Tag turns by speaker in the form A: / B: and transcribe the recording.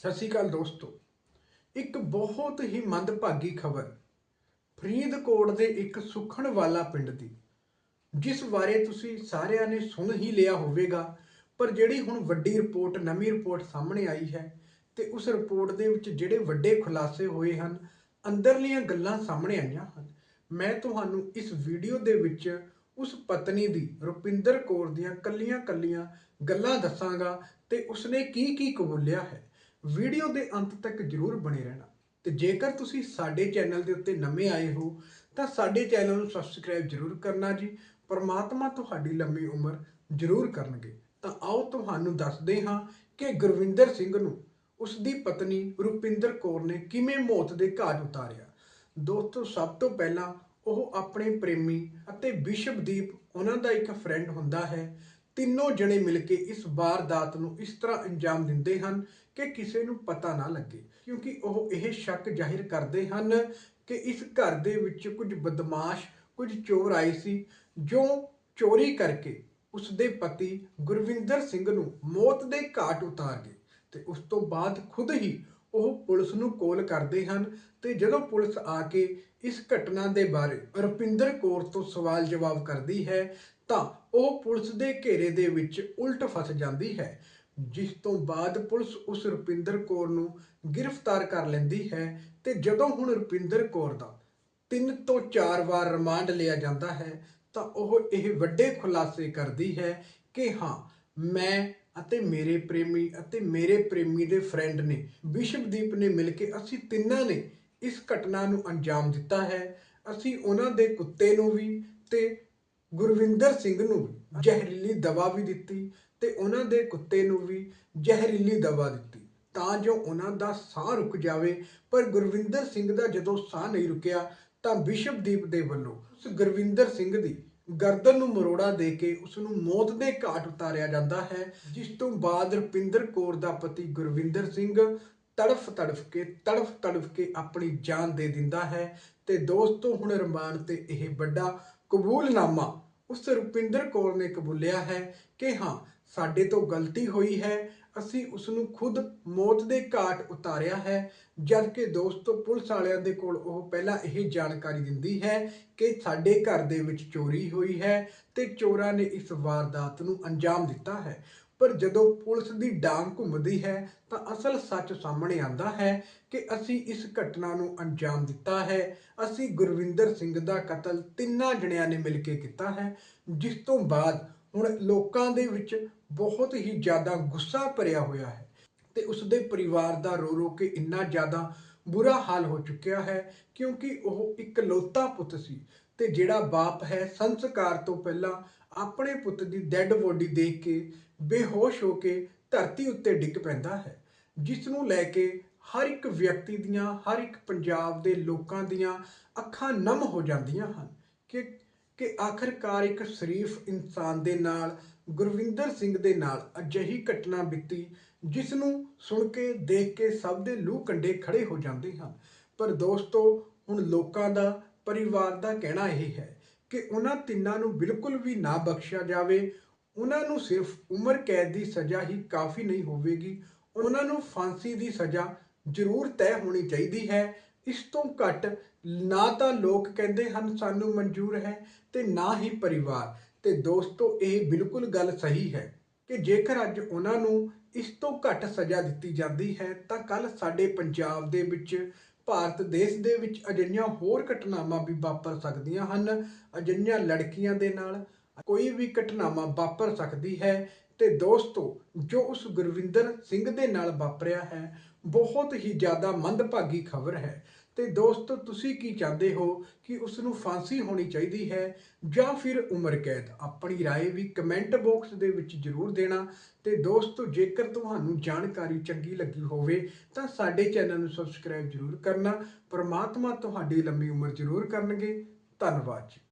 A: ਸਤਿ ਸ਼੍ਰੀ ਅਕਾਲ ਦੋਸਤੋ। ਇੱਕ ਬਹੁਤ ਹੀ ਮੰਦਭਾਗੀ ਖਬਰ, ਫਰੀਦਕੋਟ ਦੇ ਇੱਕ ਸੁਖਣ ਵਾਲਾ ਪਿੰਡ ਦੀ, ਜਿਸ ਬਾਰੇ ਤੁਸੀਂ ਸਾਰਿਆਂ ਨੇ ਸੁਣ ਹੀ ਲਿਆ ਹੋਵੇਗਾ, ਪਰ ਜਿਹੜੀ ਹੁਣ ਵੱਡੀ ਰਿਪੋਰਟ, ਨਵੀਂ ਰਿਪੋਰਟ ਸਾਹਮਣੇ ਆਈ ਹੈ ਤੇ ਉਸ ਰਿਪੋਰਟ ਦੇ ਵਿੱਚ ਜਿਹੜੇ ਵੱਡੇ ਖੁਲਾਸੇ ਹੋਏ ਹਨ, ਅੰਦਰਲੀਆਂ ਗੱਲਾਂ ਸਾਹਮਣੇ ਆਈਆਂ ਹਨ। ਮੈਂ ਤੁਹਾਨੂੰ ਇਸ ਵੀਡੀਓ ਦੇ ਵਿੱਚ ਉਸ ਪਤਨੀ ਦੀ, ਰੁਪਿੰਦਰ ਕੌਰ ਦੀਆਂ ਕੱਲੀਆਂ-ਕੱਲੀਆਂ ਗੱਲਾਂ ਦੱਸਾਂਗਾ ਤੇ ਉਸਨੇ ਕੀ ਕੀ ਕਬੂਲਿਆ ਹੈ। ਵੀਡੀਓ ਦੇ ਅੰਤ ਤੱਕ ਜਰੂਰ ਬਣੇ ਰਹਿਣਾ। ਤੇ ਜੇਕਰ ਤੁਸੀਂ ਸਾਡੇ ਚੈਨਲ ਦੇ ਉੱਤੇ ਨਵੇਂ ਆਏ ਹੋ, ਤਾਂ ਸਾਡੇ ਚੈਨਲ ਨੂੰ ਸਬਸਕ੍ਰਾਈਬ ਜਰੂਰ ਕਰਨਾ ਜੀ। ਪਰਮਾਤਮਾ ਤੁਹਾਡੀ ਲੰਮੀ ਉਮਰ ਜਰੂਰ ਕਰਨਗੇ। ਤਾਂ ਆਓ ਤੁਹਾਨੂੰ ਦੱਸਦੇ ਹਾਂ ਕਿ ਗੁਰਵਿੰਦਰ ਸਿੰਘ ਨੂੰ, ਉਸ ਦੀ ਪਤਨੀ ਰੁਪਿੰਦਰ ਕੌਰ ਨੇ ਕਿਵੇਂ ਮੌਤ ਦੇ ਘਾਟ ਉਤਾਰਿਆ। ਦੋਸਤੋ, ਸਭ ਤੋਂ ਪਹਿਲਾਂ ਉਹ ਆਪਣੇ ਪ੍ਰੇਮੀ ਅਤੇ ਵਿਸ਼ਵਦੀਪ ਉਹਨਾਂ ਦਾ ਇੱਕ ਫਰੈਂਡ ਹੁੰਦਾ ਹੈ। ਤਿੰਨੋਂ ਜਣੇ ਮਿਲ ਕੇ ਇਸ ਵਾਰਦਾਤ ਨੂੰ ਇਸ ਤਰ੍ਹਾਂ ਅੰਜਾਮ ਦਿੰਦੇ ਹਨ ਕਿ ਕਿਸੇ ਨੂੰ ਪਤਾ ਨਾ ਲੱਗੇ, ਕਿਉਂਕਿ ਉਹ ਇਹ ਸ਼ੱਕ ਜ਼ਾਹਿਰ ਕਰਦੇ ਹਨ ਕਿ ਇਸ ਘਰ ਦੇ ਵਿੱਚ ਕੁਝ ਬਦਮਾਸ਼, ਕੁਝ ਚੋਰ ਆਏ ਸੀ, ਜੋ ਚੋਰੀ ਕਰਕੇ ਉਸ ਦੇ ਪਤੀ ਗੁਰਵਿੰਦਰ ਸਿੰਘ ਨੂੰ ਮੌਤ ਦੇ ਘਾਟ ਉਤਾਰ ਗਏ ਤੇ ਉਸ ਤੋਂ ਬਾਅਦ ਖੁਦ ਹੀ ਉਹ ਪੁਲਿਸ ਨੂੰ ਕਾਲ ਕਰਦੇ ਹਨ ਤੇ ਜਦੋਂ ਪੁਲਿਸ ਆ ਕੇ ਇਸ ਘਟਨਾ ਦੇ ਬਾਰੇ ਰੁਪਿੰਦਰ ਕੌਰ ਤੋਂ ਸਵਾਲ ਜਵਾਬ ਕਰਦੀ ਹੈ ਤਾਂ ਉਹ ਪੁਲਿਸ ਦੇ ਘੇਰੇ ਦੇ ਵਿੱਚ ਉਲਟ ਫਸ ਜਾਂਦੀ ਹੈ, ਜਿਸ ਤੋਂ ਬਾਅਦ ਪੁਲਿਸ ਉਸ ਰੁਪਿੰਦਰ ਕੌਰ ਨੂੰ ਗ੍ਰਿਫਤਾਰ ਕਰ ਲੈਂਦੀ ਹੈ ਤੇ ਜਦੋਂ ਹੁਣ ਰੁਪਿੰਦਰ ਕੌਰ ਦਾ ਤਿੰਨ ਤੋਂ ਚਾਰ ਵਾਰ ਰਿਮਾਂਡ ਲਿਆ ਜਾਂਦਾ ਹੈ, ਤਾਂ ਉਹ ਇਹ ਵੱਡੇ ਖੁਲਾਸੇ ਕਰਦੀ ਹੈ ਕਿ ਹਾਂ, ਮੈਂ ਅਤੇ ਮੇਰੇ ਪ੍ਰੇਮੀ ਅਤੇ ਮੇਰੇ ਪ੍ਰੇਮੀ ਦੇ ਫਰੈਂਡ ਨੇ ਵਿਸ਼ਵਦੀਪ ਨੇ ਮਿਲ ਕੇ ਅਸੀਂ ਤਿੰਨਾਂ ਨੇ ਇਸ ਘਟਨਾ ਨੂੰ ਅੰਜਾਮ ਦਿੱਤਾ ਹੈ। ਅਸੀਂ ਉਹਨਾਂ ਦੇ ਕੁੱਤੇ ਨੂੰ ਵੀ ਤੇ ਗੁਰਵਿੰਦਰ ਸਿੰਘ ਨੂੰ ਜ਼ਹਿਰੀਲੀ ਦਵਾ ਵੀ ਦਿੱਤੀ ਤੇ ਉਹਨਾਂ ਦੇ ਕੁੱਤੇ ਨੂੰ ਵੀ ਜ਼ਹਿਰੀਲੀ ਦਵਾ ਦਿੱਤੀ। ਤਾਂ ਜੋ ਉਹਨਾਂ ਦਾ ਸਾਹ ਰੁਕ ਜਾਵੇ। ਪਰ ਗੁਰਵਿੰਦਰ ਸਿੰਘ ਦਾ ਜਦੋਂ ਸਾਹ ਨਹੀਂ ਰੁਕਿਆ, ਤਾਂ ਵਿਸ਼ਵਦੀਪ ਦੇ ਵੱਲੋਂ ਉਸ ਗੁਰਵਿੰਦਰ ਸਿੰਘ ਦੀ ਗਰਦਨ ਨੂੰ ਮਰੋੜਾ ਦੇ ਕੇ ਉਸ ਨੂੰ ਮੌਤ ਦੇ ਘਾਟ ਉਤਾਰਿਆ ਜਾਂਦਾ ਹੈ, ਜਿਸ ਤੋਂ ਬਾਅਦ ਰੁਪਿੰਦਰ ਕੌਰ ਦਾ ਪਤੀ ਗੁਰਵਿੰਦਰ ਸਿੰਘ ਤੜਫ ਤੜਫ ਕੇ, ਤੜਫ ਤੜਫ ਕੇ ਆਪਣੀ ਜਾਨ ਦੇ ਦਿੰਦਾ ਹੈ। ਤੇ ਦੋਸਤੋ, ਹੁਣ ਰਮਾਨ ਤੇ ਇਹ ਵੱਡਾ ਕਬੂਲਨਾਮਾ ਉਸ ਰੁਪਿੰਦਰ ਕੌਰ ਨੇ ਕਬੂਲਿਆ ਹੈ ਕਿ ਹਾਂ, ਸਾਡੇ ਤੋਂ ਗਲਤੀ ਹੋਈ ਹੈ। ਅਸੀਂ ਉਸ ਨੂੰ ਖੁਦ ਮੌਤ ਦੇ ਘਾਟ ਉਤਾਰਿਆ ਹੈ ਜਦ ਕਿ ਦੋਸਤੋ ਪੁਲਿਸ ਵਾਲਿਆਂ ਦੇ ਕੋਲ ਉਹ ਪਹਿਲਾਂ ਇਹ ਜਾਣਕਾਰੀ ਦਿੰਦੀ ਹੈ ਕਿ ਸਾਡੇ ਘਰ ਦੇ ਵਿੱਚ ਚੋਰੀ ਹੋਈ ਹੈ ਤੇ ਚੋਰਾਂ ਨੇ ਇਸ ਵਾਰਦਾਤ ਨੂੰ ਅੰਜਾਮ ਦਿੱਤਾ ਹੈ। ਪਰ ਜਦੋਂ ਪੁਲਿਸ ਦੀ ਡਾਂਗ ਘੁੰਮਦੀ ਹੈ ਤਾਂ ਅਸਲ ਸੱਚ ਸਾਹਮਣੇ ਆਉਂਦਾ ਹੈ ਕਿ ਅਸੀਂ ਇਸ ਘਟਨਾ ਨੂੰ ਅੰਜਾਮ ਦਿੱਤਾ ਹੈ। ਅਸੀਂ ਗੁਰਵਿੰਦਰ ਸਿੰਘ ਦਾ ਕਤਲ ਤਿੰਨਾਂ ਜਣਿਆਂ ਨੇ ਮਿਲ ਕੇ ਕੀਤਾ ਹੈ, ਜਿਸ ਤੋਂ ਬਾਅਦ ਹੁਣ ਲੋਕਾਂ ਦੇ ਵਿੱਚ ਬਹੁਤ ਹੀ ਜ਼ਿਆਦਾ ਗੁੱਸਾ ਭਰਿਆ ਹੋਇਆ ਹੈ ਤੇ ਉਸ ਦੇ ਪਰਿਵਾਰ ਦਾ ਰੋ ਰੋ ਕੇ ਇੰਨਾ ਜ਼ਿਆਦਾ ਬੁਰਾ ਹਾਲ ਹੋ ਚੁੱਕਿਆ ਹੈ ਕਿਉਂਕਿ ਉਹ ਇੱਕ ਪੁੱਤ ਸੀ ਤੇ ਜਿਹੜਾ ਬਾਪ ਹੈ ਸੰਸਕਾਰ ਤੋਂ ਪਹਿਲਾਂ ਆਪਣੇ ਪੁੱਤ ਦੀ ਡੈੱਡ ਬੋਡੀ ਦੇਖ ਕੇ ਬੇਹੋਸ਼ ਹੋ ਕੇ ਧਰਤੀ ਉੱਤੇ ਡਿੱਗ ਪੈਂਦਾ ਹੈ ਜਿਸ ਨੂੰ ਲੈ ਕੇ ਹਰ ਇੱਕ ਵਿਅਕਤੀ ਦੀਆਂ, ਹਰ ਇੱਕ ਪੰਜਾਬ ਦੇ ਲੋਕਾਂ ਦੀਆਂ ਅੱਖਾਂ ਨਮ ਹੋ ਜਾਂਦੀਆਂ ਹਨ ਕਿ ਕਿ ਆਖਰਕਾਰ ਇੱਕ ਸ਼ਰੀਫ ਇਨਸਾਨ ਦੇ ਨਾਲ, ਗੁਰਵਿੰਦਰ ਸਿੰਘ ਦੇ ਨਾਲ ਅਜਿਹੀ ਘਟਨਾ ਬੀਤੀ ਜਿਸ ਨੂੰ ਸੁਣ ਕੇ, ਦੇਖ ਕੇ ਸਭ ਦੇ ਲੂ ਕੰਡੇ ਖੜੇ ਹੋ ਜਾਂਦੇ ਹਨ। ਪਰ ਦੋਸਤੋ, ਹੁਣ ਲੋਕਾਂ ਦਾ, ਪਰਿਵਾਰ ਦਾ ਕਹਿਣਾ ਇਹ ਹੈ ਕਿ ਉਹਨਾਂ ਤਿੰਨਾਂ ਨੂੰ ਬਿਲਕੁਲ ਵੀ ਨਾ ਬਖਸ਼ਿਆ ਜਾਵੇ। ਉਹਨਾਂ ਨੂੰ ਸਿਰਫ ਉਮਰ ਕੈਦ ਦੀ ਸਜ਼ਾ ਹੀ ਕਾਫੀ ਨਹੀਂ ਹੋਵੇਗੀ। ਉਹਨਾਂ ਨੂੰ ਫਾਂਸੀ ਦੀ ਸਜ਼ਾ ਜ਼ਰੂਰ ਤੈਅ ਹੋਣੀ ਚਾਹੀਦੀ ਹੈ। ਇਸ ਤੋਂ ਘੱਟ ਨਾ ਤਾਂ ਲੋਕ ਕਹਿੰਦੇ ਹਨ, ਸਾਨੂੰ ਮਨਜ਼ੂਰ ਹੈ ਤੇ ਨਾ ਹੀ ਪਰਿਵਾਰ। ਤੇ ਦੋਸਤੋ, ਇਹ ਬਿਲਕੁਲ ਗੱਲ ਸਹੀ ਹੈ ਕਿ ਜੇਕਰ ਅੱਜ ਉਹਨਾਂ ਨੂੰ ਇਸ ਤੋਂ ਘੱਟ ਸਜ਼ਾ ਦਿੱਤੀ ਜਾਂਦੀ ਹੈ, ਤਾਂ ਕੱਲ ਸਾਡੇ ਪੰਜਾਬ ਦੇ ਵਿੱਚ ਭਾਰਤ ਦੇਸ਼ ਦੇ ਵਿੱਚ ਅਜਿਹੀਆਂ ਹੋਰ ਘਟਨਾਵਾਂ ਵੀ ਵਾਪਰ ਸਕਦੀਆਂ ਹਨ। ਅਜਿਹੀਆਂ ਲੜਕੀਆਂ ਦੇ ਨਾਲ ਕੋਈ ਵੀ ਘਟਨਾਵਾਂ ਵਾਪਰ ਸਕਦੀ ਹੈ ਤੇ ਦੋਸਤੋ, ਜੋ ਉਸ ਗੁਰਵਿੰਦਰ ਸਿੰਘ ਦੇ ਨਾਲ ਵਾਪਰਿਆ ਹੈ, ਬਹੁਤ ਹੀ ਜ਼ਿਆਦਾ ਮੰਦਭਾਗੀ ਖਬਰ ਹੈ। ਤੇ ਦੋਸਤੋ ਤੁਸੀਂ ਕੀ ਚਾਹੁੰਦੇ ਹੋ ਕਿ ਉਸ ਨੂੰ ਫਾਂਸੀ ਹੋਣੀ ਚਾਹੀਦੀ ਹੈ ਜਾਂ ਫਿਰ ਉਮਰ ਕੈਦ ਆਪਣੀ رائے ਵੀ ਕਮੈਂਟ ਬਾਕਸ ਦੇ ਵਿੱਚ ਜਰੂਰ ਦੇਣਾ ਤੇ ਦੋਸਤੋ ਜੇਕਰ ਤੁਹਾਨੂੰ ਜਾਣਕਾਰੀ ਚੰਗੀ ਲੱਗੀ ਹੋਵੇ ਤਾਂ ਸਾਡੇ ਚੈਨਲ ਨੂੰ ਸਬਸਕ੍ਰਾਈਬ ਜਰੂਰ ਕਰਨਾ ਪ੍ਰਮਾਤਮਾ ਤੁਹਾਡੀ ਲੰਮੀ ਉਮਰ ਜਰੂਰ ਕਰਨਗੇ ਧੰਨਵਾਦ ਜੀ